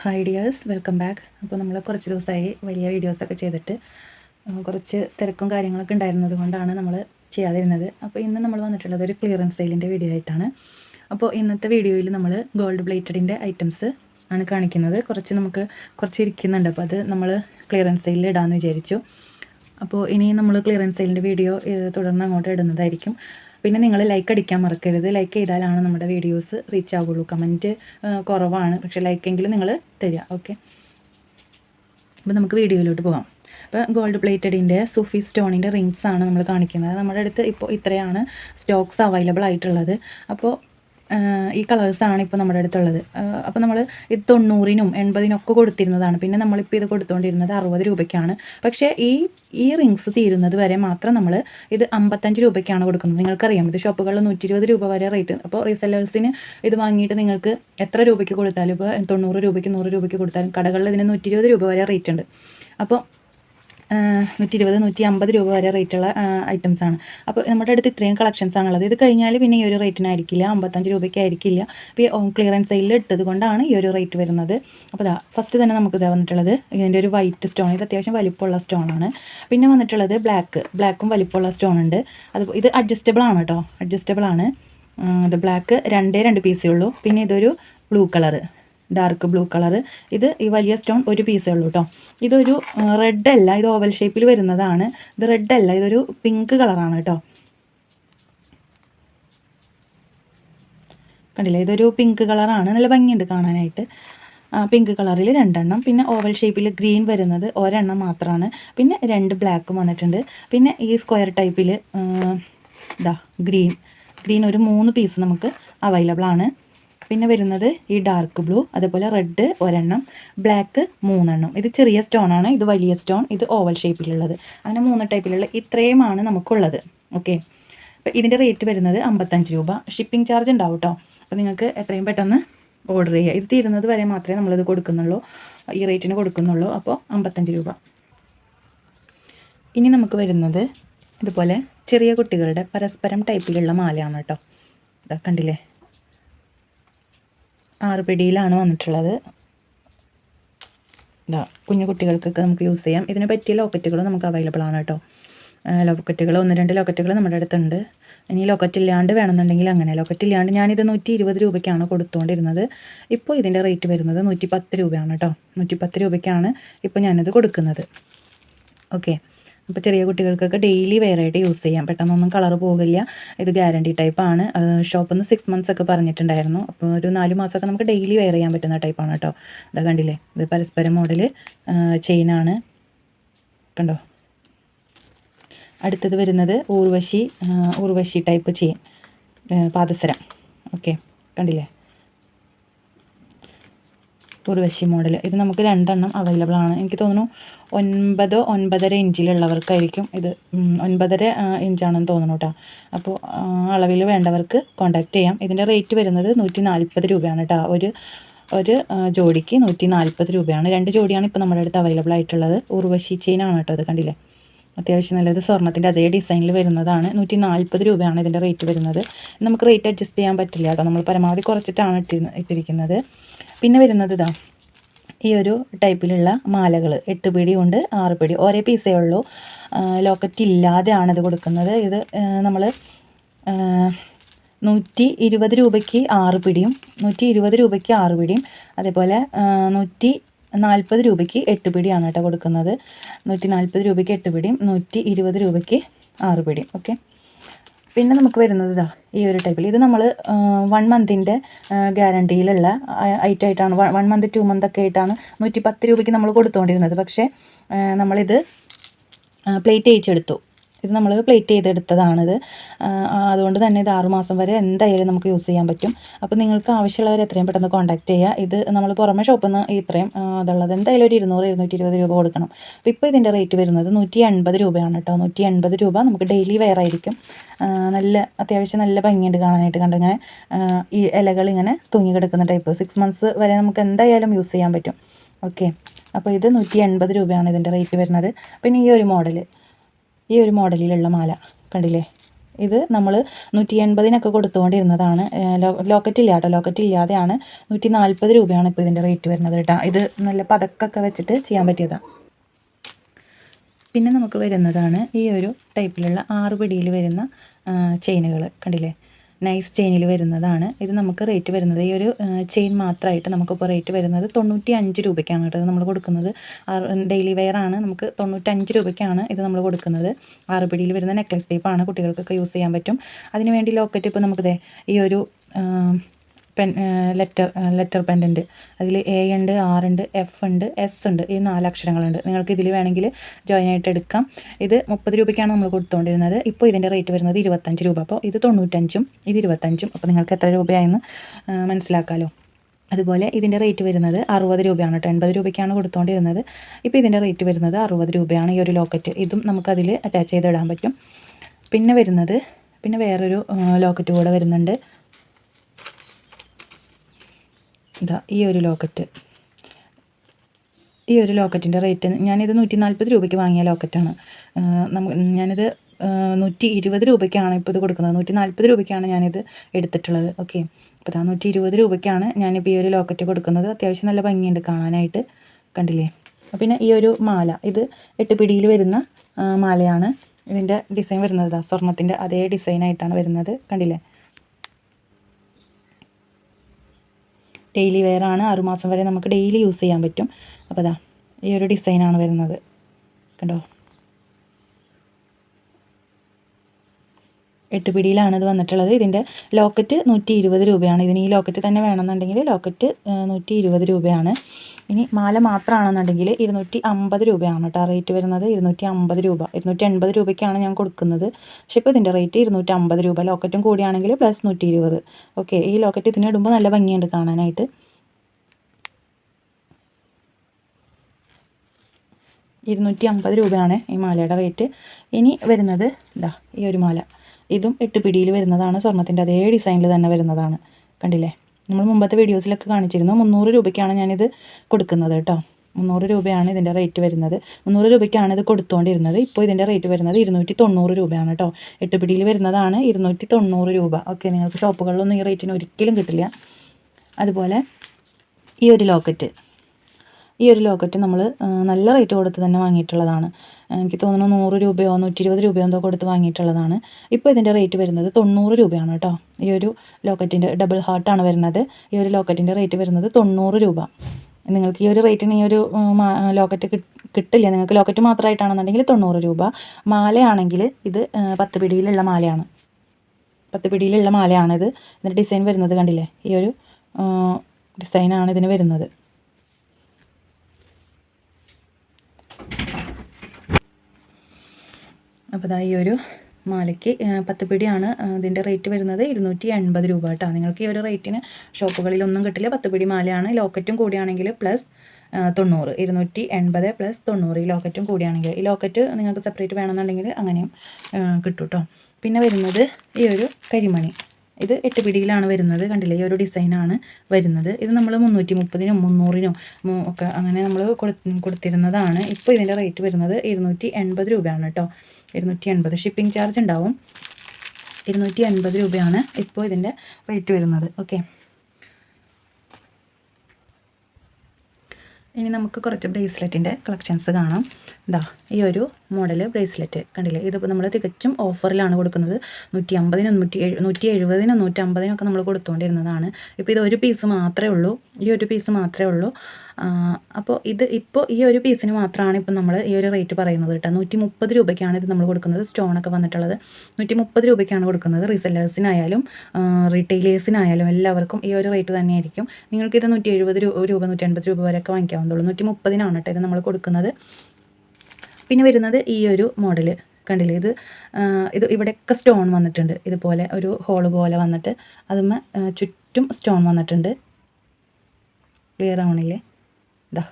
Hi dears welcome back അപ്പോൾ നമ്മൾ കുറച്ച് ദിവസമായി വലിയ വീഡിയോസൊക്കെ ചെയ്തിട്ട് കുറച്ച് തിരക്കും കാര്യങ്ങളൊക്കെ ഉണ്ടായിരുന്നത് കൊണ്ടാണ് നമ്മൾ ചെയ്യാതിരുന്നത്. അപ്പോൾ ഇന്ന് നമ്മൾ വന്നിട്ടുള്ളത് ഒരു ക്ലിയറൻസ് സെയിലിന്റെ വീഡിയോ ആയിട്ടാണ്. അപ്പോൾ ഇന്നത്തെ വീഡിയോയിൽ നമ്മൾ ഗോൾഡ് പ്ലേറ്റഡിന്റെ ഐറ്റംസ് ആണ് കാണിക്കുന്നത്. കുറച്ച് നമുക്ക് കുറച്ച് ഇരിക്കുന്നുണ്ട്. അപ്പോൾ അത് നമ്മൾ ക്ലിയറൻസ് സെയിലിൽ ഇടാമെന്ന് വിചാരിച്ചു. അപ്പോൾ ഇനി നമ്മൾ ക്ലിയറൻസ് സെയിലിന്റെ വീഡിയോ തുടർന്ന് അങ്ങോട്ട് ഇടുന്നതായിരിക്കും. പിന്നെ നിങ്ങൾ ലൈക്ക് അടിക്കാൻ മറക്കരുത്. ലൈക്ക് ചെയ്താലാണ് നമ്മുടെ വീഡിയോസ് റീച്ച് ആവുള്ളൂ. കമന്റ് കുറവാണ്. പക്ഷേ ലൈക്കെങ്കിലും നിങ്ങൾ തരിക. ഓക്കെ അപ്പോൾ നമുക്ക് വീഡിയോയിലോട്ട് പോകാം. അപ്പോൾ ഗോൾഡ് പ്ലേറ്റഡിന്റെ സുഫി സ്റ്റോണിന്റെ റിങ്സ് ആണ് നമ്മൾ കാണിക്കുന്നത്. നമ്മുടെ അടുത്ത് ഇപ്പോൾ ഇത്രയാണ് സ്റ്റോക്സ് അവൈലബിൾ ആയിട്ടുള്ളത്. അപ്പോൾ ഈ കളേഴ്സാണ് ഇപ്പോൾ നമ്മുടെ അടുത്തുള്ളത്. അപ്പോൾ നമ്മൾ ഇത് തൊണ്ണൂറിനും എൺപതിനും ഒക്കെ കൊടുത്തിരുന്നതാണ്. പിന്നെ നമ്മളിപ്പോൾ ഇത് കൊടുത്തുകൊണ്ടിരുന്നത് അറുപത് രൂപയ്ക്കാണ്. പക്ഷേ ഈ ഈ റിങ്സ് തീരുന്നത് വരെ മാത്രം നമ്മൾ ഇത് അമ്പത്തഞ്ച് രൂപയ്ക്കാണ് കൊടുക്കുന്നത്. നിങ്ങൾക്കറിയാം ഇത് ഷോപ്പുകളിൽ നൂറ്റി ഇരുപത് രൂപ വരെ റേറ്റ് അപ്പോൾ റീസെല്ലേഴ്സിന് ഇത് വാങ്ങിയിട്ട് നിങ്ങൾക്ക് എത്ര രൂപയ്ക്ക് കൊടുത്താലും ഇപ്പോൾ തൊണ്ണൂറ് രൂപയ്ക്ക് നൂറ് രൂപയ്ക്ക് കൊടുത്താലും കടകളിൽ ഇതിന് നൂറ്റി രൂപ വരെ റേറ്റ് ഉണ്ട്. അപ്പോൾ നൂറ്റി ഇരുപത് നൂറ്റി അമ്പത് രൂപ വരെ റേറ്റുള്ള ഐറ്റംസ് ആണ്. അപ്പോൾ നമ്മുടെ അടുത്ത് ഇത്രയും കളക്ഷൻസ് ആണുള്ളത് ഇത് കഴിഞ്ഞാൽ പിന്നെ ഈ ഒരു റേറ്റിനായിരിക്കില്ല അമ്പത്തഞ്ച് രൂപയ്ക്കായിരിക്കില്ല അപ്പോൾ ഈ ക്ലിയറൻസ് സെയിലിൽ ഇട്ടത് കൊണ്ടാണ് ഈ ഒരു റേറ്റ് വരുന്നത്. അപ്പോൾ ഇതാ ഫസ്റ്റ് തന്നെ നമുക്ക് ഇതാ വന്നിട്ടുള്ളത് ഇതിന്റെ ഒരു വൈറ്റ് സ്റ്റോൺ ഇത് അത്യാവശ്യം വലിപ്പമുള്ള സ്റ്റോൺ ആണ്. പിന്നെ വന്നിട്ടുള്ളത് ബ്ലാക്ക് ബ്ലാക്കും വലിപ്പമുള്ള സ്റ്റോൺ ഉണ്ട്. അത് ഇത് അഡ്ജസ്റ്റബിൾ ആണ് കേട്ടോ. അഡ്ജസ്റ്റബിൾ ആണ്. ഇത് ബ്ലാക്ക് രണ്ടേ രണ്ട് പീസേ ഉള്ളൂ. പിന്നെ ഇതൊരു blue colour dark blue colour ഇത് ഈ വലിയ സ്റ്റോൺ ഒരു പീസേ ഉള്ളൂ കേട്ടോ ഇതൊരു റെഡ് അല്ല ഇത് ഓവൽ ഷേപ്പിൽ വരുന്നതാണ്. ഇത് റെഡ് അല്ല ഇതൊരു പിങ്ക് കളറാണ് കേട്ടോ കണ്ടില്ലേ? ഇതൊരു പിങ്ക് കളറാണ് നല്ല ഭംഗിയുണ്ട് കാണാനായിട്ട്. പിങ്ക് കളറിൽ രണ്ടെണ്ണം. പിന്നെ ഓവൽ ഷേപ്പിൽ ഗ്രീൻ വരുന്നത് ഒരെണ്ണം മാത്രമാണ് പിന്നെ രണ്ട് ബ്ലാക്കും വന്നിട്ടുണ്ട്. പിന്നെ ഈ സ്ക്വയർ ടൈപ്പിൽ ഇതാ ഗ്രീൻ ഗ്രീൻ ഒരു മൂന്ന് പീസ് നമുക്ക് അവൈലബിൾ ആണ്. പിന്നെ വരുന്നത് ഈ ഡാർക്ക് ബ്ലൂ അതേപോലെ റെഡ് ഒരെണ്ണം ബ്ലാക്ക് മൂന്നെണ്ണം. ഇത് ചെറിയ സ്റ്റോൺ ആണ് ഇത് വലിയ സ്റ്റോൺ ഇത് ഓവൽ ഷേപ്പിലുള്ളത് അങ്ങനെ മൂന്ന് ടൈപ്പിലുള്ള ഇത്രയുമാണ് നമുക്കുള്ളത്. ഓക്കെ അപ്പോൾ ഇതിന്റെ റേറ്റ് വരുന്നത് അമ്പത്തഞ്ച് രൂപ. ഷിപ്പിംഗ് ചാർജ് ഉണ്ടാവും കേട്ടോ അപ്പോൾ നിങ്ങൾക്ക് എത്രയും പെട്ടെന്ന് ഓർഡർ ചെയ്യുക ഇത് തീരുന്നത് വരെ മാത്രമേ നമ്മളിത് കൊടുക്കുന്നുള്ളൂ. ഈ റേറ്റിന് കൊടുക്കുന്നുള്ളൂ. അപ്പോൾ അമ്പത്തഞ്ച് രൂപ. ഇനി നമുക്ക് വരുന്നത് ഇതുപോലെ ചെറിയ കുട്ടികളുടെ പരസ്പരം ടൈപ്പിലുള്ള മാലയാണ് കേട്ടോ കണ്ടില്ലേ? ആറ് പിടിയിലാണ് വന്നിട്ടുള്ളത്. ഇതാ കുഞ്ഞു കുട്ടികൾക്കൊക്കെ നമുക്ക് യൂസ് ചെയ്യാം. ഇതിന് പറ്റിയ ലോക്കറ്റുകളും നമുക്ക് അവൈലബിൾ ആണ് കേട്ടോ. ലോക്കറ്റുകൾ ഒന്ന് രണ്ട് ലോക്കറ്റുകൾ നമ്മുടെ അടുത്തുണ്ട്. ഇനി ലോക്കറ്റ് ഇല്ലാണ്ട് വേണമെന്നുണ്ടെങ്കിൽ അങ്ങനെ. ലോക്കറ്റ് ഇല്ലാണ്ട് ഞാനിത് നൂറ്റി ഇരുപത് രൂപയ്ക്കാണ് കൊടുത്തുകൊണ്ടിരുന്നത് ഇപ്പോൾ ഇതിന്റെ റേറ്റ് വരുന്നത് നൂറ്റി പത്ത് രൂപയാണ് കേട്ടോ. നൂറ്റി പത്ത് രൂപയ്ക്കാണ് ഇപ്പോൾ ഞാനിത് കൊടുക്കുന്നത്. ഓക്കെ അപ്പോൾ ചെറിയ കുട്ടികൾക്കൊക്കെ ഡെയിലി വെയറായിട്ട് യൂസ് ചെയ്യാം. പെട്ടെന്നൊന്നും കളർ പോകില്ല. ഇത് ഗ്യാരണ്ടി ടൈപ്പാണ് ഷോപ്പിൽ നിന്ന് സിക്സ് മന്ത്സ് ഒക്കെ പറഞ്ഞിട്ടുണ്ടായിരുന്നു. അപ്പോൾ ഒരു നാല് മാസമൊക്കെ നമുക്ക് ഡെയിലി വെയർ ചെയ്യാൻ പറ്റുന്ന ടൈപ്പാണ് കേട്ടോ ഇതാ കണ്ടില്ലേ? ഇത് പരസ്പരം മോഡൽ ചെയിനാണ് കണ്ടോ? അടുത്തത് വരുന്നത് ഊർവശി ഊർവശി ടൈപ്പ് ചെയിൻ പാദസരം. ഓക്കെ കണ്ടില്ലേ? ഉർവശി മോഡൽ ഇത് നമുക്ക് രണ്ടെണ്ണം അവൈലബിൾ ആണ്. എനിക്ക് തോന്നുന്നു ഒൻപതോ ഒൻപതര ഇഞ്ചിലുള്ളവർക്കായിരിക്കും ഇത്. ഒൻപതര ഇഞ്ചാണെന്ന് തോന്നുന്നു കേട്ടോ അപ്പോൾ അളവിൽ വേണ്ടവർക്ക് കോൺടാക്റ്റ് ചെയ്യാം. ഇതിന്റെ റേറ്റ് വരുന്നത് നൂറ്റി നാൽപ്പത് രൂപയാണ് കേട്ടോ ഒരു ഒരു ജോഡിക്ക് നൂറ്റി നാൽപ്പത് രൂപയാണ്. രണ്ട് ജോഡിയാണ് ഇപ്പോൾ നമ്മുടെ അടുത്ത് അവൈലബിൾ ആയിട്ടുള്ളത്. ഉർവശി ചെയിനാണ് കേട്ടോ അത് കണ്ടില്ലേ? അത്യാവശ്യം നല്ലത് സ്വർണത്തിന്റെ അതേ ഡിസൈനിൽ വരുന്നതാണ്. നൂറ്റി നാൽപ്പത് രൂപയാണ് ഇതിന്റെ റേറ്റ് വരുന്നത്. നമുക്ക് റേറ്റ് അഡ്ജസ്റ്റ് ചെയ്യാൻ പറ്റില്ല. കേട്ടോ നമ്മൾ പരമാവധി കുറച്ചിട്ടാണ് ഇട്ടിരുന്ന ഇട്ടിരിക്കുന്നത്. പിന്നെ വരുന്നത് ഇതാ. ഈ ഒരു ടൈപ്പിലുള്ള മാലകൾ എട്ട് പിടി ഉണ്ട് ആറ് പിടി. ഒരേ പീസേ ഉള്ളൂ. ലോക്കറ്റ് ഇല്ലാതെയാണ് ഇത് കൊടുക്കുന്നത്. ഇത് നമ്മൾ നൂറ്റി ഇരുപത് രൂപയ്ക്ക് ആറ് പിടിയും നൂറ്റി ഇരുപത് രൂപയ്ക്ക് ആറ് പിടിയും അതേപോലെ നൂറ്റി നാൽപ്പത് രൂപയ്ക്ക് എട്ട് പിടിയാണ് കേട്ടോ കൊടുക്കുന്നത്. നൂറ്റി നാൽപ്പത് രൂപയ്ക്ക് എട്ട് പിടിയും നൂറ്റി ഇരുപത് രൂപയ്ക്ക് ആറ് പിടിയും. ഓക്കെ? പിന്നെ നമുക്ക് വരുന്നത് ഇതാ ഈ ഒരു ടൈപ്പിൽ ഇത് നമ്മൾ വൺ മന്തിന്റെ ഗ്യാരണ്ടിയിലുള്ള ഐറ്റം ആയിട്ടാണ് വൺ മന്ത് ടു മന്ത് ഒക്കെ ആയിട്ടാണ് നൂറ്റി പത്ത് രൂപയ്ക്ക് നമ്മൾ കൊടുത്തുകൊണ്ടിരുന്നത് പക്ഷേ നമ്മളിത് പ്ലേറ്റ് അയച്ചെടുത്തു ഇത് നമ്മൾ പ്ലേറ്റ് ചെയ്തെടുത്തതാണിത്. അതുകൊണ്ട് തന്നെ ഇത് ആറുമാസം വരെ എന്തായാലും നമുക്ക് യൂസ് ചെയ്യാൻ പറ്റും. അപ്പോൾ നിങ്ങൾക്ക് ആവശ്യമുള്ളവർ എത്രയും പെട്ടെന്ന് കോൺടാക്റ്റ് ചെയ്യുക ഇത് നമ്മൾ പുറമെ ഷോപ്പിൽ നിന്ന് ഇത്രയും അതുള്ളത് എന്തായാലും ഒരു ഇരുന്നൂറ് ഇരുന്നൂറ്റി ഇരുപത് രൂപ കൊടുക്കണം. അപ്പോൾ ഇപ്പോൾ ഇതിന്റെ റേറ്റ് വരുന്നത് നൂറ്റി എൺപത് രൂപയാണ് കേട്ടോ. നൂറ്റി എൺപത് രൂപ നമുക്ക് ഡെയിലി വെയർ ആയിരിക്കും. നല്ല അത്യാവശ്യം നല്ല ഭംഗിയുണ്ട് കാണാനായിട്ട് കണ്ടിങ്ങനെ. ഈ ഇലകൾ ഇങ്ങനെ തൂങ്ങി കിടക്കുന്ന ടൈപ്പ് സിക്സ് മന്ത്സ് വരെ നമുക്ക് എന്തായാലും യൂസ് ചെയ്യാൻ പറ്റും. ഓക്കെ അപ്പോൾ ഇത് നൂറ്റി എൺപത് രൂപയാണ് ഇതിന്റെ റേറ്റ് വരുന്നത്. പിന്നെ ഈ ഒരു മോഡൽ ഈ ഒരു മോഡലിലുള്ള മാല. കണ്ടില്ലേ? ഇത് നമ്മൾ നൂറ്റി എൺപതിനൊക്കെ കൊടുത്തുകൊണ്ടിരുന്നതാണ്. ലോക്കറ്റ് ഇല്ല കേട്ടോ ലോക്കറ്റ് ഇല്ലാതെയാണ് നൂറ്റി നാൽപ്പത് രൂപയാണ് ഇപ്പോൾ ഇതിന്റെ റേറ്റ് വരുന്നത് കേട്ടോ. ഇത് നല്ല പതക്കൊക്കെ വെച്ചിട്ട് ചെയ്യാൻ പറ്റിയതാണ് പിന്നെ നമുക്ക് വരുന്നതാണ് ഈ ഒരു ടൈപ്പിലുള്ള ആറ് പിടിയിൽ വരുന്ന ചെയിനുകൾ കണ്ടില്ലേ? നൈസ് ചെയിനിൽ വരുന്നതാണ്. ഇത് നമുക്ക് റേറ്റ് വരുന്നത്. ഈ ഒരു ചെയിൻ മാത്രമായിട്ട് നമുക്കിപ്പോൾ റേറ്റ് വരുന്നത് തൊണ്ണൂറ്റി അഞ്ച് രൂപയ്ക്കാണ് കേട്ടോ നമ്മൾ കൊടുക്കുന്നത്. ഡെയിലി വെയർ ആണ് നമുക്ക് തൊണ്ണൂറ്റഞ്ച് രൂപയ്ക്കാണ് ഇത് നമ്മൾ കൊടുക്കുന്നത്. ആറുപിടിയിൽ വരുന്ന നെക്ലസ് ടൈപ്പാണ് കുട്ടികൾക്കൊക്കെ യൂസ് ചെയ്യാൻ പറ്റും. അതിന് വേണ്ടി ലോക്കറ്റ് ഇപ്പോൾ നമുക്കിതേ ഈ ഒരു പെൻ ലെറ്റർ ലെറ്റർ പെൻഡന്റ് അതിൽ എ ഉണ്ട് ആർ ഉണ്ട് എഫ് ഉണ്ട് എസ് ഉണ്ട്. ഈ നാല് അക്ഷരങ്ങളുണ്ട്. നിങ്ങൾക്ക് ഇതിൽ വേണമെങ്കിൽ ജോയിൻ ആയിട്ട് എടുക്കാം. ഇത് മുപ്പത് രൂപയ്ക്കാണ് നമ്മൾ കൊടുത്തുകൊണ്ടിരുന്നത് ഇപ്പോൾ ഇതിന്റെ റേറ്റ് വരുന്നത് ഇരുപത്തഞ്ച് രൂപ. അപ്പോൾ ഇത് തൊണ്ണൂറ്റഞ്ചും ഇത് ഇരുപത്തഞ്ചും. അപ്പോൾ നിങ്ങൾക്ക് എത്ര രൂപയായെന്ന് മനസ്സിലാക്കാമല്ലോ അതുപോലെ ഇതിന്റെ റേറ്റ് വരുന്നത് അറുപത് രൂപയാണ് കേട്ടോ. എൺപത് രൂപയ്ക്കാണ് കൊടുത്തുകൊണ്ടിരുന്നത് ഇപ്പോൾ ഇതിന്റെ റേറ്റ് വരുന്നത് അറുപത് രൂപയാണ് ഈ ഒരു ലോക്കറ്റ് ഇതും നമുക്കതിൽ അറ്റാച്ച് ചെയ്തിടാൻ പറ്റും. പിന്നെ വരുന്നത് പിന്നെ വേറൊരു ലോക്കറ്റ് കൂടെ വരുന്നുണ്ട്. ഇതാ ഈ ഒരു ലോക്കറ്റ്. ഈ ഒരു ലോക്കറ്റിന്റെ റേറ്റ് ഞാനിത് നൂറ്റി നാൽപ്പത് രൂപയ്ക്ക് വാങ്ങിയ ലോക്കറ്റാണ്. ഞാനിത് നൂറ്റി ഇരുപത് രൂപയ്ക്കാണ് ഇപ്പോൾ ഇത് കൊടുക്കുന്നത്. നൂറ്റി നാൽപ്പത് രൂപയ്ക്കാണ് ഞാനിത് എടുത്തിട്ടുള്ളത്. ഓക്കെ. അപ്പോൾ ഇതാ നൂറ്റി ഇരുപത് രൂപയ്ക്കാണ് ഞാനിപ്പോൾ ഈ ഒരു ലോക്കറ്റ് കൊടുക്കുന്നത്. അത്യാവശ്യം നല്ല ഭംഗിയുണ്ട് കാണാനായിട്ട്. കണ്ടില്ലേ? പിന്നെ ഈ ഒരു മാല ഇത് എട്ട് പിടിയിൽ വരുന്ന മാലയാണ്. ഇതിന്റെ ഡിസൈൻ വരുന്നത് സ്വർണത്തിന്റെ അതേ ഡിസൈനായിട്ടാണ് വരുന്നത്. കണ്ടില്ലേ? ഡെയിലി വെയർ ആണ്. ആറുമാസം വരെ നമുക്ക് ഡെയിലി യൂസ് ചെയ്യാൻ പറ്റും. അപ്പോൾ അതാ ഈ ഒരു ഡിസൈനാണ് വരുന്നത്. കണ്ടോ? എട്ട് പിടിയിലാണ് ഇത് വന്നിട്ടുള്ളത്. ഇതിന്റെ ലോക്കറ്റ് നൂറ്റി ഇരുപത് രൂപയാണ്. ഇതിന് ഈ ലോക്കറ്റ് തന്നെ വേണമെന്നുണ്ടെങ്കിൽ ലോക്കറ്റ് നൂറ്റി ഇരുപത് രൂപയാണ്. ഇനി മാല മാത്രമാണെന്നുണ്ടെങ്കിൽ ഇരുന്നൂറ്റി അമ്പത് രൂപയാണ് കേട്ടോ റേറ്റ് വരുന്നത്. ഇരുന്നൂറ്റി അമ്പത് രൂപ. ഇരുന്നൂറ്റി എൺപത് രൂപയ്ക്കാണ് ഞാൻ കൊടുക്കുന്നത്. പക്ഷേ ഇപ്പോൾ ഇതിന്റെ റേറ്റ് ഇരുന്നൂറ്റി അമ്പത് രൂപ. ലോക്കറ്റും കൂടിയാണെങ്കിൽ പ്ലസ് നൂറ്റി ഇരുപത് ഓക്കെ ഈ ലോക്കറ്റ് ഇതിനിടുമ്പോൾ നല്ല ഭംഗിയുണ്ട് കാണാനായിട്ട്. ഇരുന്നൂറ്റി അമ്പത് രൂപയാണ് ഈ മാലയുടെ റേറ്റ്. ഇനി വരുന്നത് ഇതാ ഈ ഒരു മാല. ഇതും എട്ട് പിടിയിൽ വരുന്നതാണ്. സ്വർണത്തിന്റെ അതേ ഡിസൈനിൽ തന്നെ വരുന്നതാണ്. കണ്ടില്ലേ? നമ്മൾ മുമ്പത്തെ വീഡിയോസിലൊക്കെ കാണിച്ചിരുന്നു. മുന്നൂറ് രൂപയ്ക്കാണ് ഞാനിത് കൊടുക്കുന്നത് കേട്ടോ. മുന്നൂറ് രൂപയാണ് ഇതിന്റെ റേറ്റ് വരുന്നത്. മുന്നൂറ് രൂപയ്ക്കാണ് ഇത് കൊടുത്തുകൊണ്ടിരുന്നത് ഇപ്പോൾ ഇതിന്റെ റേറ്റ് വരുന്നത് ഇരുന്നൂറ്റി തൊണ്ണൂറ് രൂപയാണ് കേട്ടോ. എട്ട് പിടിയിൽ വരുന്നതാണ് ഇരുന്നൂറ്റി തൊണ്ണൂറ് രൂപ. ഓക്കെ നിങ്ങൾക്ക് ഷോപ്പുകളിലൊന്നും ഈ റേറ്റിന് ഒരിക്കലും കിട്ടില്ല. അതുപോലെ ഈ ഒരു ലോക്കറ്റ്. ഈ ഒരു ലോക്കറ്റ് നമ്മൾ നല്ല റേറ്റ് കൊടുത്ത് തന്നെ വാങ്ങിയിട്ടുള്ളതാണ്. എനിക്ക് തോന്നുന്നു നൂറ് രൂപയോ നൂറ്റി ഇരുപത് രൂപയോ എന്തോ കൊടുത്ത് വാങ്ങിയിട്ടുള്ളതാണ്. ഇപ്പോൾ ഇതിന്റെ റേറ്റ് വരുന്നത് തൊണ്ണൂറ് രൂപയാണ് കേട്ടോ. ഈ ഒരു ലോക്കറ്റിന്റെ ഡബിൾ ഹാർട്ടാണ് വരുന്നത്. ഈ ഒരു ലോക്കറ്റിന്റെ റേറ്റ് വരുന്നത് തൊണ്ണൂറ് രൂപ. നിങ്ങൾക്ക് ഈ ഒരു റേറ്റിന് ഈ ഒരു ലോക്കറ്റ് കിട്ടില്ല? നിങ്ങൾക്ക് ലോക്കറ്റ് മാത്രമായിട്ടാണെന്നുണ്ടെങ്കിൽ തൊണ്ണൂറ് രൂപ. മാലയാണെങ്കിൽ ഇത് പത്ത് പിടിയിലുള്ള മാലയാണ്. പത്ത് പിടിയിലുള്ള മാലയാണിത്. ഇതിന്റെ ഡിസൈൻ വരുന്നത് കണ്ടില്ലേ? ഈ ഒരു ഡിസൈനാണ് ഇതിന് വരുന്നത്. അപ്പോൾ ഈ ഒരു മാലയ്ക്ക് പത്ത് പിടിയാണ് ഇതിന്റെ റേറ്റ് വരുന്നത് ഇരുന്നൂറ്റി എൺപത് രൂപ കേട്ടോ. നിങ്ങൾക്ക് ഈ ഒരു റേറ്റിന് ഷോപ്പുകളിലൊന്നും കിട്ടില്ല. പത്ത് പിടി മാലയാണ്. ലോക്കറ്റും കൂടിയാണെങ്കിൽ പ്ലസ് തൊണ്ണൂറ്. ഇരുന്നൂറ്റി എൺപത് പ്ലസ് തൊണ്ണൂറ് ഈ ലോക്കറ്റും കൂടിയാണെങ്കിൽ. ഈ ലോക്കറ്റ് നിങ്ങൾക്ക് സെപ്പറേറ്റ് വേണമെന്നുണ്ടെങ്കിൽ അങ്ങനെയും കിട്ടും കേട്ടോ പിന്നെ വരുന്നത് ഈ ഒരു കരിമണി. ഇത് എട്ട് പിടിയിലാണ് വരുന്നത്. കണ്ടില്ലേ? ഈ ഒരു ഡിസൈനാണ് വരുന്നത്. ഇത് നമ്മൾ മുന്നൂറ്റി മുപ്പതിനും മുന്നൂറിനും ഒക്കെ അങ്ങനെ നമ്മൾ കൊടുത്തിരുന്നതാണ്. ഇപ്പോൾ ഇതിന്റെ റേറ്റ് വരുന്നത് ഇരുന്നൂറ്റി എൺപത് രൂപയാണ് കേട്ടോ ഇരുന്നൂറ്റി അൻപത് ഷിപ്പിംഗ് ചാർജ് ഉണ്ടാവും. ഇരുന്നൂറ്റി അൻപത് രൂപയാണ് ഇപ്പോൾ ഇതിന്റെ റേറ്റ് വരുന്നത്. ഓക്കെ ഇനി നമുക്ക് കുറച്ച് ബ്രേസ്ലെറ്റിന്റെ കളക്ഷൻസ് കാണാം. ഇതാ ഈ ഒരു മോഡൽ ബ്രേസ്ലെറ്റ്. കണ്ടില്ലേ? ഇതിപ്പോൾ നമ്മൾ തികച്ചും ഓഫറിലാണ് കൊടുക്കുന്നത്. നൂറ്റി അമ്പതിനും നൂറ്റി എഴു നൂറ്റി എഴുപതിനും നൂറ്റി അമ്പതിനും ഒക്കെ നമ്മൾ കൊടുത്തുകൊണ്ടിരുന്നതാണ് ഇപ്പോൾ ഇത് ഒരു പീസ് മാത്രമേ ഉള്ളൂ. ഈ ഒരു പീസ് മാത്രമേ ഉള്ളൂ. അപ്പോൾ ഇത് ഇപ്പോൾ ഈ ഒരു പീസിന് മാത്രമാണ് ഇപ്പോൾ നമ്മൾ ഈ ഒരു റേറ്റ് പറയുന്നത് കേട്ടോ. നൂറ്റി മുപ്പത് രൂപയ്ക്കാണ് ഇത് നമ്മൾ കൊടുക്കുന്നത്. സ്റ്റോണൊക്കെ വന്നിട്ടുള്ളത്. നൂറ്റി മുപ്പത് രൂപയ്ക്കാണ് കൊടുക്കുന്നത് റീസെല്ലേഴ്സിനായാലും റീറ്റെയിലേഴ്സിനായാലും എല്ലാവർക്കും ഈ ഒരു റേറ്റ് തന്നെയായിരിക്കും. നിങ്ങൾക്കിത് നൂറ്റി എഴുപത് രൂപ നൂറ്റി അൻപത് രൂപ വരെയൊക്കെ വാങ്ങിക്കാവുന്നുള്ളൂ നൂറ്റി മുപ്പതിനാണ് കേട്ടോ ഇത് നമ്മൾ കൊടുക്കുന്നത്. പിന്നെ വരുന്നത് ഈ ഒരു മോഡൽ കണ്ടില്ലേ? ഇത് ഇത് ഇവിടെയൊക്കെ സ്റ്റോൺ വന്നിട്ടുണ്ട്. ഇതുപോലെ ഒരു ഹോൾ പോലെ വന്നിട്ട് അതുമ്മ ചുറ്റും സ്റ്റോൺ വന്നിട്ടുണ്ട്. ക്ലിയർ ആവണില്ലേ? ഇതാ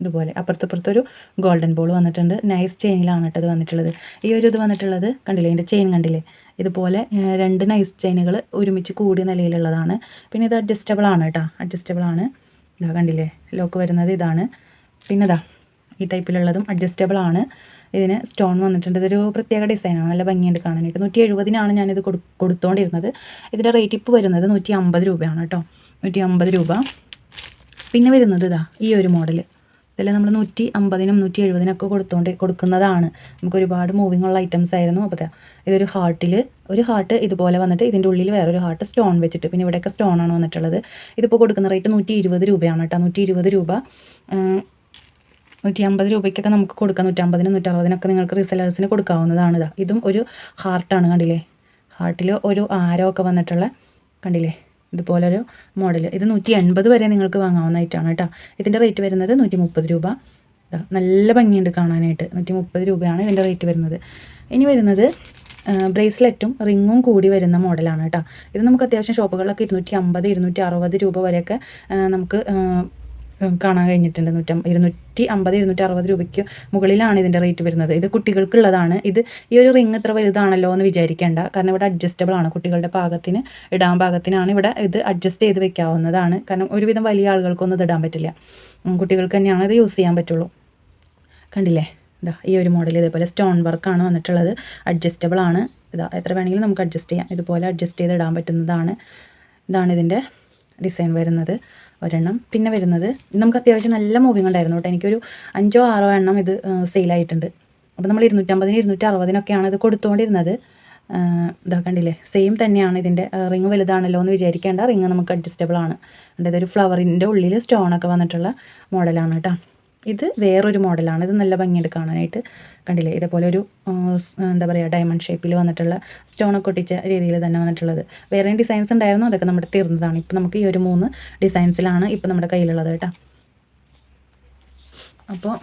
ഇതുപോലെ. അപ്പുറത്തപ്പുറത്തൊരു ഗോൾഡൻ ബോൾ വന്നിട്ടുണ്ട്. നൈസ് ചെയിനിലാണ് കേട്ടോ ഇത് വന്നിട്ടുള്ളത്. ഈ ഒരു ഇത് വന്നിട്ടുള്ളത് കണ്ടില്ലേ? ഇതിന്റെ ചെയിൻ കണ്ടില്ലേ? ഇതുപോലെ രണ്ട് നൈസ് ചെയിനുകൾ ഒരുമിച്ച് കൂടിയ നിലയിലുള്ളതാണ്. പിന്നെ ഇത് അഡ്ജസ്റ്റബിൾ ആണ് കേട്ടോ. അഡ്ജസ്റ്റബിൾ ആണ്. ഇതാ കണ്ടില്ലേ? ലോക്ക് വരുന്നത് ഇതാണ്. പിന്നെ ഇതാ ഈ ടൈപ്പിലുള്ളതും അഡ്ജസ്റ്റബിൾ ആണ്. ഇതിന് സ്റ്റോൺ വന്നിട്ടുണ്ട്. ഇതൊരു പ്രത്യേക ഡിസൈനാണ് നല്ല ഭംഗിയുണ്ട് കാണാനായിട്ട്. നൂറ്റി എഴുപതിനാണ് ഞാനിത് കൊടു കൊടുത്തുകൊണ്ടിരുന്നത് ഇതിന്റെ റേറ്റ് ഇപ്പോൾ വരുന്നത് നൂറ്റി അമ്പത് രൂപയാണ് കേട്ടോ നൂറ്റി അമ്പത് രൂപ. പിന്നെ വരുന്നത് ഇതാ ഈ ഒരു മോഡൽ ഇതിൽ നമ്മൾ നൂറ്റി അമ്പതിനും നൂറ്റി എഴുപതിനൊക്കെ കൊടുത്തോണ്ട് കൊടുക്കുന്നതാണ്. നമുക്ക് ഒരുപാട് മൂവിങ് ഉള്ള ഐറ്റംസ് ആയിരുന്നു. അപ്പോൾ ഇതൊരു ഹാർട്ടിൽ ഒരു ഹാർട്ട് ഇതുപോലെ വന്നിട്ട് ഇതിന്റെ ഉള്ളിൽ വേറൊരു ഹാർട്ട് സ്റ്റോൺ വെച്ചിട്ട് പിന്നെ ഇവിടെയൊക്കെ സ്റ്റോൺ ആണ് വന്നിട്ടുള്ളത്. ഇതിപ്പോൾ കൊടുക്കുന്ന റേറ്റ് നൂറ്റി ഇരുപത് രൂപയാണ് കേട്ടോ നൂറ്റി രൂപ. നൂറ്റി അമ്പത് രൂപയ്ക്കൊക്കെ നമുക്ക് കൊടുക്കാം. നൂറ്റമ്പതിന് നൂറ്ററുപതിനൊക്കെ നിങ്ങൾക്ക് റിസലേഴ്സിന് കൊടുക്കാവുന്നതാണ് ഇതാ. ഇതും ഒരു ഹാർട്ടാണ് കണ്ടില്ലേ? ഹാർട്ടിൽ ഒരു ആരമൊക്കെ വന്നിട്ടുള്ള കണ്ടില്ലേ? ഇതുപോലൊരു മോഡൽ ഇത് നൂറ്റി എൺപത് വരെ നിങ്ങൾക്ക് വാങ്ങാവുന്നതായിട്ടാണ് കേട്ടോ. ഇതിന്റെ റേറ്റ് വരുന്നത് നൂറ്റി മുപ്പത് രൂപ നല്ല ഭംഗിയുണ്ട് കാണാനായിട്ട്. നൂറ്റി മുപ്പത് രൂപയാണ് ഇതിന്റെ റേറ്റ് വരുന്നത്. ഇനി വരുന്നത് ബ്രേസ്ലെറ്റും റിങ്ങും കൂടി വരുന്ന മോഡലാണ് കേട്ടോ. ഇത് നമുക്ക് അത്യാവശ്യം ഷോപ്പുകളിലൊക്കെ ഇരുന്നൂറ്റി അമ്പത് ഇരുന്നൂറ്റി അറുപത് രൂപ വരെയൊക്കെ നമുക്ക് കാണാൻ കഴിഞ്ഞിട്ടുണ്ട്. നൂറ്റം ഇരുന്നൂറ്റി അമ്പത് ഇരുന്നൂറ്റി അറുപത് രൂപയ്ക്ക് മുകളിലാണ് ഇതിന്റെ റേറ്റ് വരുന്നത്. ഇത് കുട്ടികൾക്കുള്ളതാണ്. ഇത് ഈ ഒരു റിങ് ഇത്ര വലുതാണല്ലോ എന്ന് വിചാരിക്കേണ്ട. കാരണം ഇവിടെ അഡ്ജസ്റ്റബിൾ ആണ്. കുട്ടികളുടെ പാകത്തിന് ഇടാൻ പാകത്തിനാണ് ഇവിടെ ഇത് അഡ്ജസ്റ്റ് ചെയ്ത് വെക്കാവുന്നതാണ്. കാരണം ഒരുവിധം വലിയ ആളുകൾക്കൊന്നും ഇത് ഇടാൻ പറ്റില്ല. കുട്ടികൾക്ക് തന്നെയാണ് ഇത് യൂസ് ചെയ്യാൻ പറ്റുള്ളൂ. കണ്ടില്ലേ? ഇതാ ഈ ഒരു മോഡൽ ഇതേപോലെ സ്റ്റോൺ വർക്കാണ് വന്നിട്ടുള്ളത്. അഡ്ജസ്റ്റബിൾ ആണ്. ഇതാ എത്ര വേണമെങ്കിലും നമുക്ക് അഡ്ജസ്റ്റ് ചെയ്യാം. ഇതുപോലെ അഡ്ജസ്റ്റ് ചെയ്ത് ഇടാൻ പറ്റുന്നതാണ്. ഇതാണ് ഇതിന്റെ ഡിസൈൻ വരുന്നത്. ഒരെണ്ണം. പിന്നെ വരുന്നത് നമുക്ക് അത്യാവശ്യം നല്ല മൂവിങ് ഉണ്ടായിരുന്നു കേട്ടോ. എനിക്കൊരു അഞ്ചോ ആറോ എണ്ണം ഇത് സെയിലായിട്ടുണ്ട് അപ്പോൾ നമ്മൾ ഇരുന്നൂറ്റമ്പതിന് ഇരുന്നൂറ്റി അറുപതിനൊക്കെയാണ് ഇത് കൊടുത്തുകൊണ്ടിരുന്നത്. ഇതാ കണ്ടില്ലേ? സെയിം തന്നെയാണ് ഇതിന്റെ റിങ് വലുതാണല്ലോ എന്ന് വിചാരിക്കേണ്ട. റിങ് നമുക്ക് അഡ്ജസ്റ്റബിൾ ആണ്. അതായത് ഒരു ഫ്ലവറിന്റെ ഉള്ളിൽ സ്റ്റോണൊക്കെ വന്നിട്ടുള്ള മോഡലാണ് കേട്ടോ. ഇത് വേറൊരു മോഡലാണ്. ഇത് നല്ല ഭംഗിയുണ്ട് കാണാനായിട്ട്. കണ്ടില്ലേ? ഇതേപോലെ ഒരു എന്താ പറയുക ഡയമണ്ട് ഷേപ്പിൽ വന്നിട്ടുള്ള സ്റ്റോണൊക്കെ ഒട്ടിച്ച രീതിയിൽ തന്നെ വന്നിട്ടുള്ളത്. വേറെയും ഡിസൈൻസ് ഉണ്ടായിരുന്നു? അതൊക്കെ നമ്മുടെ തീർന്നതാണ്. ഇപ്പം നമുക്ക് ഈ ഒരു മൂന്ന് ഡിസൈൻസിലാണ് ഇപ്പം നമ്മുടെ കയ്യിലുള്ളത് കേട്ടോ. അപ്പോൾ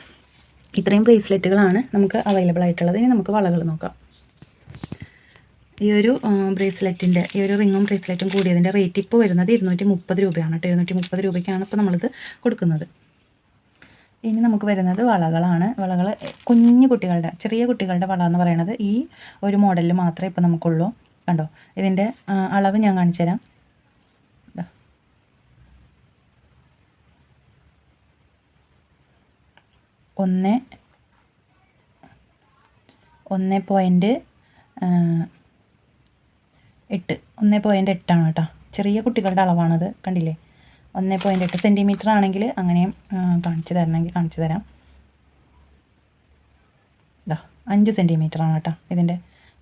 ഇത്രയും ബ്രേസ്ലെറ്റുകളാണ് നമുക്ക് അവൈലബിൾ ആയിട്ടുള്ളത്. ഇനി നമുക്ക് വളകൾ നോക്കാം. ഈ ഒരു ബ്രേസ്ലെറ്റിന്റെ ഈ ഒരു റിങ്ങും ബ്രേസ്ലെറ്റും കൂടിയതിന്റെ റേറ്റ് ഇപ്പോൾ വരുന്നത് ഇരുന്നൂറ്റി മുപ്പത് രൂപയാണ് കേട്ടോ. ഇരുന്നൂറ്റി മുപ്പത് രൂപയ്ക്കാണ് ഇപ്പോൾ നമ്മളിത് കൊടുക്കുന്നത്. ഇനി നമുക്ക് വരുന്നത് വളകളാണ്. വളകൾ കുഞ്ഞു കുട്ടികളുടെ ചെറിയ കുട്ടികളുടെ വള എന്ന് പറയുന്നത് ഈ ഒരു മോഡലിൽ മാത്രമേ ഇപ്പോൾ നമുക്കുള്ളൂ. കണ്ടോ? ഇതിന്റെ അളവ് ഞാൻ കാണിച്ചു തരാം. ഒന്ന് ഒന്ന് പോയിന്റ് എട്ട്. ഒന്ന് പോയിന്റ് എട്ടാണ് കേട്ടോ. ചെറിയ കുട്ടികളുടെ അളവാണത്. കണ്ടില്ലേ? ഒന്ന് പോയിന്റ് എട്ട് സെന്റിമീറ്റർ ആണെങ്കിൽ അങ്ങനെയും കാണിച്ച് തരണമെങ്കിൽ കാണിച്ചു തരാം. ഇതാ അഞ്ച് സെന്റിമീറ്റർ ആണ് കേട്ടോ ഇതിന്റെ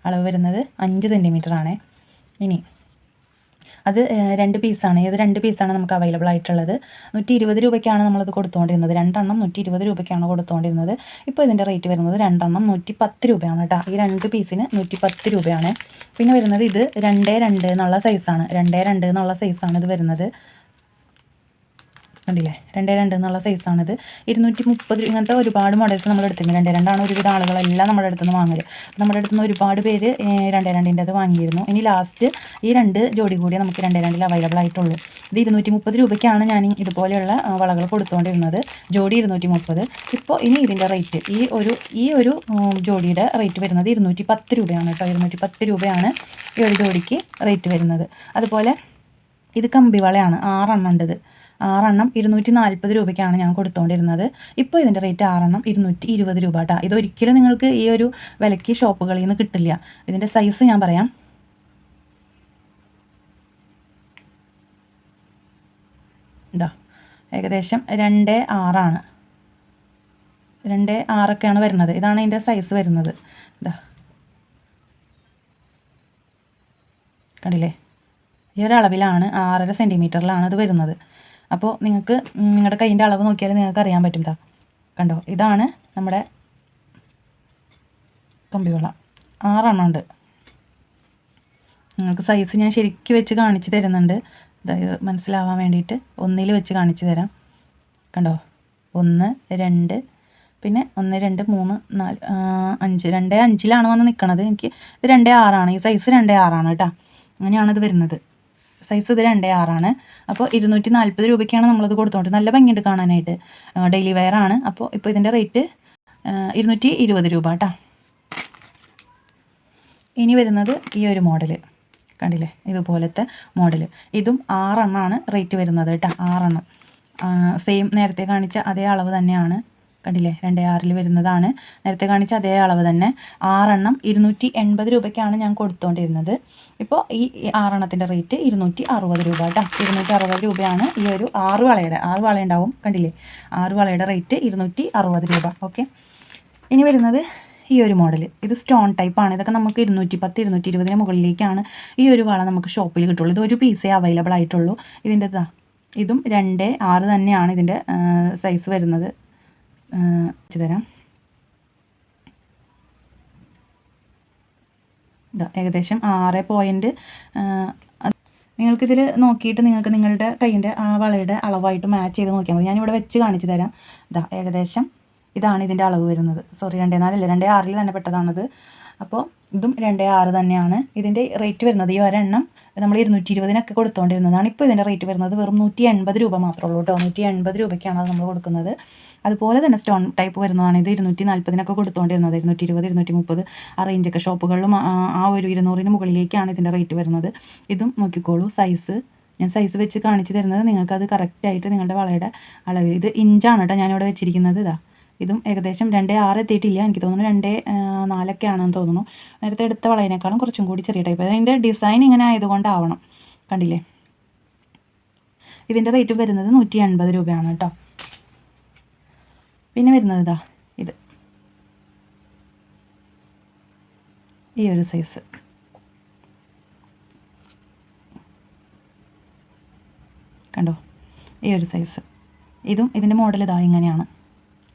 അളവ് വരുന്നത്. അഞ്ച് സെന്റിമീറ്റർ ആണ്. ഇനി അത് രണ്ട് പീസാണ് ഇത് രണ്ട് പീസാണ് നമുക്ക് അവൈലബിൾ ആയിട്ടുള്ളത്. നൂറ്റി ഇരുപത് രൂപയ്ക്കാണ് നമ്മളത് കൊടുത്തുകൊണ്ടിരുന്നത്. രണ്ടെണ്ണം നൂറ്റി ഇരുപത് രൂപയ്ക്കാണ് കൊടുത്തുകൊണ്ടിരുന്നത്. ഇപ്പോൾ ഇതിന്റെ റേറ്റ് വരുന്നത് രണ്ടെണ്ണം നൂറ്റി പത്ത് രൂപയാണ് കേട്ടോ. ഈ രണ്ട് പീസിന് നൂറ്റി പത്ത് രൂപയാണ്. പിന്നെ വരുന്നത് ഇത് രണ്ടേ രണ്ട് എന്നുള്ള സൈസാണ് രണ്ടേ രണ്ട് എന്നുള്ള സൈസാണ് ഇത് വരുന്നത്. കണ്ടില്ലേ? രണ്ടേ രണ്ട് എന്നുള്ള സൈസാണിത് ഇരുന്നൂറ്റി മുപ്പത് ഇങ്ങനത്തെ ഒരുപാട് മോഡൽസ് നമ്മൾ എടുത്തിട്ടുണ്ട്. രണ്ടേ രണ്ടാണ് ഒരുവിധ ആളുകളെല്ലാം നമ്മുടെ അടുത്ത് നിന്ന് വാങ്ങൽ നമ്മുടെ അടുത്ത് നിന്ന് ഒരുപാട് പേര് രണ്ടേ രണ്ടിന്റെ അത് വാങ്ങിയിരുന്നു. ഇനി ലാസ്റ്റ് ഈ രണ്ട് ജോഡി കൂടി നമുക്ക് രണ്ടേ രണ്ടിൽ അവൈലബിൾ ആയിട്ടുള്ളൂ. ഇത് ഇരുന്നൂറ്റി മുപ്പത് രൂപയ്ക്കാണ് ഞാൻ ഇതുപോലെയുള്ള വളകൾ കൊടുത്തുകൊണ്ടിരുന്നത് ജോഡി ഇരുന്നൂറ്റി മുപ്പത് ഇപ്പോൾ ഇനി ഇതിന്റെ റേറ്റ് ഈ ഒരു ഈ ഒരു ജോഡിയുടെ റേറ്റ് വരുന്നത് ഇരുന്നൂറ്റി പത്ത് രൂപയാണ് കേട്ടോ. ഇരുന്നൂറ്റി പത്ത് രൂപയാണ് ഈ ഒരു ജോഡിക്ക് റേറ്റ് വരുന്നത്. അതുപോലെ ഇത് കമ്പിവളയാണ് ആറെണ്ണം ഉണ്ടത് ആറെണ്ണം ഇരുന്നൂറ്റി നാൽപ്പത് രൂപയ്ക്കാണ് ഞാൻ കൊടുത്തുകൊണ്ടിരുന്നത് ഇപ്പോൾ ഇതിന്റെ റേറ്റ് ആറെണ്ണം ഇരുന്നൂറ്റി ഇരുപത് രൂപ കേട്ടോ ഇതൊരിക്കലും നിങ്ങൾക്ക് ഈ ഒരു വിലയ്ക്ക് ഷോപ്പുകളിൽ നിന്ന് കിട്ടില്ല. ഇതിന്റെ സൈസ് ഞാൻ പറയാം. ഇതാ ഏകദേശം രണ്ട് ആറാണ്. രണ്ട് ആറൊക്കെയാണ് വരുന്നത്. ഇതാണ് ഇതിന്റെ സൈസ് വരുന്നത്. ഇതാ. കണ്ടില്ലേ? ഈ ഒരു അളവിലാണ് ആറര സെന്റിമീറ്ററിലാണ് അത് വരുന്നത്. അപ്പോൾ നിങ്ങൾക്ക് നിങ്ങളുടെ കൈയിന്റെ അളവ് നോക്കിയാൽ നിങ്ങൾക്ക് അറിയാൻ പറ്റും ദാ കണ്ടോ? ഇതാണ് നമ്മുടെ കമ്പിവള ആറെണ്ണം ഉണ്ട്. നിങ്ങൾക്ക് സൈസ് ഞാൻ ശരിക്ക് വെച്ച് കാണിച്ച് തരുന്നുണ്ട്. അതായത് മനസ്സിലാവാൻ വേണ്ടിയിട്ട് ഒന്നിൽ വെച്ച് കാണിച്ചു തരാം. കണ്ടോ? ഒന്ന് രണ്ട് പിന്നെ ഒന്ന് രണ്ട് മൂന്ന് നാല് അഞ്ച്. രണ്ട് അഞ്ചിലാണ് വന്ന് നിൽക്കണത് എനിക്ക് ഇത് രണ്ടേ ആറാണ്. ഈ സൈസ് രണ്ടേ ആറാണ് കേട്ടോ അങ്ങനെയാണ് ഇത് വരുന്നത്. സൈസ് ഇത് രണ്ടേ ആറാണ്. അപ്പോൾ ഇരുന്നൂറ്റി നാൽപ്പത് രൂപയ്ക്കാണ് നമ്മളത് കൊടുത്തോണ്ട് നല്ല ഭംഗിയുണ്ട് കാണാനായിട്ട്. ഡെയിലി വെയർ ആണ്. അപ്പോൾ ഇപ്പോൾ ഇതിന്റെ റേറ്റ് ഇരുന്നൂറ്റി ഇരുപത് രൂപ കേട്ടോ ഇനി വരുന്നത് ഈ ഒരു മോഡൽ കണ്ടില്ലേ? ഇതുപോലത്തെ മോഡൽ ഇതും ആറെണ്ണമാണ് റേറ്റ് വരുന്നത് കേട്ടോ ആറെണ്ണം. സെയിം നേരത്തെ കാണിച്ച അതേ അളവ് തന്നെയാണ്. കണ്ടില്ലേ? രണ്ട് ആറിൽ വരുന്നതാണ്. നേരത്തെ കാണിച്ച അതേ അളവ് തന്നെ. ആറെണ്ണം ഇരുന്നൂറ്റി എൺപത് രൂപയ്ക്കാണ് ഞാൻ കൊടുത്തുകൊണ്ടിരുന്നത് ഇപ്പോൾ ഈ ആറെണ്ണത്തിന്റെ റേറ്റ് ഇരുന്നൂറ്റി അറുപത് രൂപ കേട്ടോ. ഇരുന്നൂറ്റി അറുപത് രൂപയാണ് ഈ ഒരു ആറ് വളയുടെ. ആറ് വള ഉണ്ടാവും കണ്ടില്ലേ? ആറ് വളയുടെ റേറ്റ് ഇരുന്നൂറ്റി അറുപത് രൂപ. ഓക്കെ. ഇനി വരുന്നത് ഈ ഒരു മോഡൽ. ഇത് സ്റ്റോൺ ടൈപ്പ് ആണ്. ഇതൊക്കെ നമുക്ക് ഇരുന്നൂറ്റി പത്ത് ഇരുന്നൂറ്റി ഇരുപതിന് മുകളിലേക്കാണ് ഈ ഒരു വള നമുക്ക് ഷോപ്പിൽ കിട്ടുള്ളൂ. ഇത് ഒരു പീസേ അവൈലബിൾ ആയിട്ടുള്ളൂ. ഇതിന്റെ ഇതാ ഇതും രണ്ട് ആറ് തന്നെയാണ് ഇതിന്റെ സൈസ് വരുന്നത്. വെച്ച് തരാം. ഇതാ ഏകദേശം ആറ് പോയിന്റ് നിങ്ങൾക്കിതിൽ നോക്കിയിട്ട് നിങ്ങൾക്ക് നിങ്ങളുടെ കൈയിന്റെ ആ വളയുടെ അളവായിട്ട് മാച്ച് ചെയ്ത് നോക്കിയാൽ മതി. ഞാനിവിടെ വെച്ച് കാണിച്ചു തരാം. ഇതാ ഏകദേശം ഇതാണ് ഇതിന്റെ അളവ് വരുന്നത്. സോറി രണ്ടേ നാലല്ല? രണ്ടേ ആറിൽ തന്നെ പെട്ടതാണത്. അപ്പോൾ ഇതും രണ്ടേ ആറ് തന്നെയാണ്. ഇതിന്റെ റേറ്റ് വരുന്നത് ഈ ഒരെണ്ണം നമ്മൾ ഇരുന്നൂറ്റി ഇരുപതിനൊക്കെ കൊടുത്തുകൊണ്ടിരുന്നതാണ് ഇപ്പോൾ ഇതിന്റെ റേറ്റ് വരുന്നത് വെറും നൂറ്റി എൺപത് രൂപ മാത്രമേ ഉള്ളൂ കേട്ടോ. നൂറ്റി എൺപത് രൂപയ്ക്കാണ് അത് നമ്മൾ കൊടുക്കുന്നത്. അതുപോലെ തന്നെ സ്റ്റോൺ ടൈപ്പ് വരുന്നതാണ്. ഇത് ഇരുന്നൂറ്റി നാൽപ്പതിനൊക്കെ കൊടുത്തുകൊണ്ടിരുന്നത് ഇരുന്നൂറ്റി ഇരുപത് ഇരുന്നൂറ്റി മുപ്പത് ആ റേഞ്ചൊക്കെ ഷോപ്പുകളിലും ആ- ഒരു ഇരുന്നൂറിന് മുകളിലേക്കാണ് ഇതിന്റെ റേറ്റ് വരുന്നത്. ഇതും നോക്കിക്കോളൂ. സൈസ് ഞാൻ സൈസ് വെച്ച് കാണിച്ചു തരുന്നത് നിങ്ങൾക്കത് കറക്റ്റായിട്ട് നിങ്ങളുടെ വളയുടെ അളവ് ഇത് ഇഞ്ചാണ് കേട്ടോ ഞാനിവിടെ വെച്ചിരിക്കുന്നത്. ഇതാ. ഇതും ഏകദേശം രണ്ടേ ആറ് എത്തിയിട്ടില്ല. എനിക്ക് തോന്നുന്നു രണ്ടേ നാലൊക്കെ ആണെന്ന് തോന്നുന്നു. നേരത്തെ എടുത്ത വളയിനേക്കാളും കുറച്ചും കൂടി ചെറിയ ടൈപ്പ് അതിന്റെ ഡിസൈൻ ഇങ്ങനെ ആയതുകൊണ്ടാവണം. കണ്ടില്ലേ? ഇതിന്റെ റേറ്റ് വരുന്നത് നൂറ്റി എൺപത് രൂപയാണ് കേട്ടോ. പിന്നെ വരുന്നത് ഇതാ ഇത്. ഈ ഒരു സൈസ് കണ്ടോ? ഈ ഒരു സൈസ് ഇതും ഇതിന്റെ മോഡൽ ഇതാ ഇങ്ങനെയാണ്.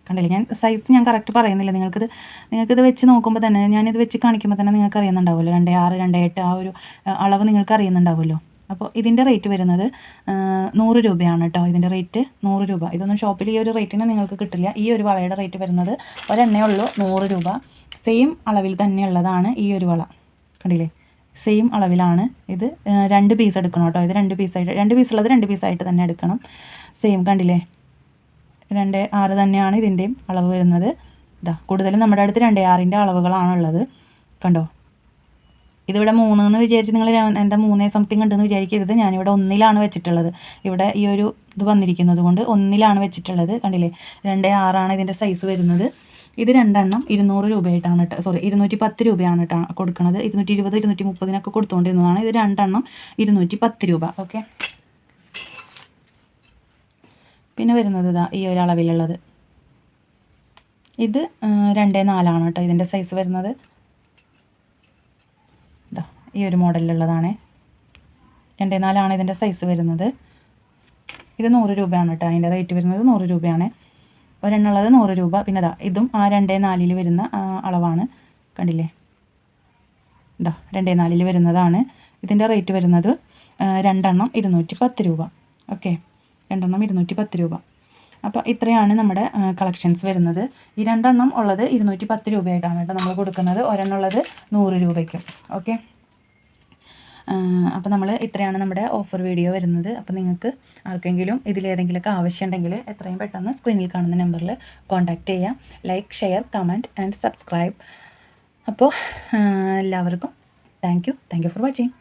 കണ്ടില്ലേ? ഞാൻ സൈസ് ഞാൻ കറക്റ്റ് പറയുന്നില്ല. നിങ്ങൾക്കിത് നിങ്ങൾക്കിത് വെച്ച് നോക്കുമ്പോൾ തന്നെ ഞാനിത് വെച്ച് കാണിക്കുമ്പോൾ തന്നെ നിങ്ങൾക്ക് അറിയുന്നുണ്ടാവുമല്ലോ രണ്ട് ആറ് രണ്ട് എട്ട് ആ ഒരു അളവ് നിങ്ങൾക്ക് അറിയുന്നുണ്ടാവുമല്ലോ അപ്പോൾ ഇതിന്റെ റേറ്റ് വരുന്നത് നൂറ് രൂപയാണ് കേട്ടോ ഇതിന്റെ റേറ്റ് നൂറ് രൂപ. ഇതൊന്നും ഷോപ്പിൽ ഈ ഒരു റേറ്റിന് നിങ്ങൾക്ക് കിട്ടില്ല. ഈ ഒരു വളയുടെ റേറ്റ് വരുന്നത് ഒരെണ്ണേ ഉള്ളൂ നൂറ് രൂപ. സെയിം അളവിൽ തന്നെയുള്ളതാണ് ഈ ഒരു വള. കണ്ടില്ലേ? സെയിം അളവിലാണ് ഇത് രണ്ട് പീസ് എടുക്കണം കേട്ടോ ഇത് രണ്ട് പീസായിട്ട് രണ്ട് പീസുള്ളത് രണ്ട് പീസായിട്ട് തന്നെ എടുക്കണം. സെയിം കണ്ടില്ലേ? രണ്ട് ആറ് തന്നെയാണ് ഇതിന്റെയും അളവ് വരുന്നത്. ഇതാ കൂടുതലും നമ്മുടെ അടുത്ത് രണ്ട് ആറിന്റെ അളവുകളാണുള്ളത്. കണ്ടോ? ഇതിവിടെ മൂന്ന് എന്ന് വിചാരിച്ച് നിങ്ങൾ എന്റെ മൂന്നേ സംതിങ് ഉണ്ടെന്ന് വിചാരിക്കരുത്. ഞാനിവിടെ ഒന്നിലാണ് വെച്ചിട്ടുള്ളത്. ഇവിടെ ഈ ഒരു ഇത് വന്നിരിക്കുന്നത് കൊണ്ട് ഒന്നിലാണ് വെച്ചിട്ടുള്ളത്. കണ്ടില്ലേ? രണ്ട് ആറാണ് ഇതിന്റെ സൈസ് വരുന്നത്. ഇത് രണ്ടെണ്ണം ഇരുന്നൂറ് രൂപയായിട്ടാണ് കേട്ടോ സോറി ഇരുന്നൂറ്റി പത്ത് രൂപയാണ് കേട്ടോ കൊടുക്കുന്നത് ഇരുന്നൂറ്റി ഇരുപത് ഇരുന്നൂറ്റി മുപ്പതിനൊക്കെ കൊടുത്തുകൊണ്ടിരുന്നതാണ് ഇത് രണ്ടെണ്ണം ഇരുന്നൂറ്റി പത്ത് രൂപ. ഓക്കെ പിന്നെ വരുന്നത് ഇതാ ഈ ഒരു ഇത് രണ്ടേ നാലാണ് കേട്ടോ ഇതിന്റെ സൈസ് വരുന്നത്. ഇതാ ഈ ഒരു മോഡലിലുള്ളതാണേ. രണ്ടേ നാലാണ് ഇതിന്റെ സൈസ് വരുന്നത്. ഇത് നൂറ് രൂപയാണ് കേട്ടോ അതിന്റെ റേറ്റ് വരുന്നത് നൂറ് രൂപയാണ്. ഒരെണ്ണുള്ളത് നൂറ് രൂപ. പിന്നെ ഇതാ ഇതും ആ രണ്ടേ നാലിൽ വരുന്ന അളവാണ്. കണ്ടില്ലേ? ഇതാ രണ്ടേ നാലിൽ വരുന്നതാണ്. ഇതിന്റെ റേറ്റ് വരുന്നത് രണ്ടെണ്ണം ഇരുന്നൂറ്റി പത്ത് രൂപ. ഓക്കെ. രണ്ടെണ്ണം ഇരുന്നൂറ്റി പത്ത് രൂപ. അപ്പോൾ ഇത്രയാണ് നമ്മുടെ കളക്ഷൻസ് വരുന്നത്. ഈ രണ്ടെണ്ണം ഉള്ളത് ഇരുന്നൂറ്റി പത്ത് രൂപയായിട്ടാണ് കേട്ടോ നമ്മൾ കൊടുക്കുന്നത്. ഒരെണ്ണം ഉള്ളത് നൂറ് രൂപയ്ക്കും. ഓക്കെ അപ്പോൾ നമ്മൾ ഇത്രയാണ് നമ്മുടെ ഓഫർ വീഡിയോ വരുന്നത്. അപ്പോൾ നിങ്ങൾക്ക് ആർക്കെങ്കിലും ഇതിലേതെങ്കിലുമൊക്കെ ആവശ്യമുണ്ടെങ്കിൽ എത്രയും പെട്ടെന്ന് സ്ക്രീനിൽ കാണുന്ന നമ്പറിൽ കോൺടാക്റ്റ് ചെയ്യാം. Like share comment and subscribe അപ്പോൾ എല്ലാവർക്കും താങ്ക് യു ഫോർ വാച്ചിങ്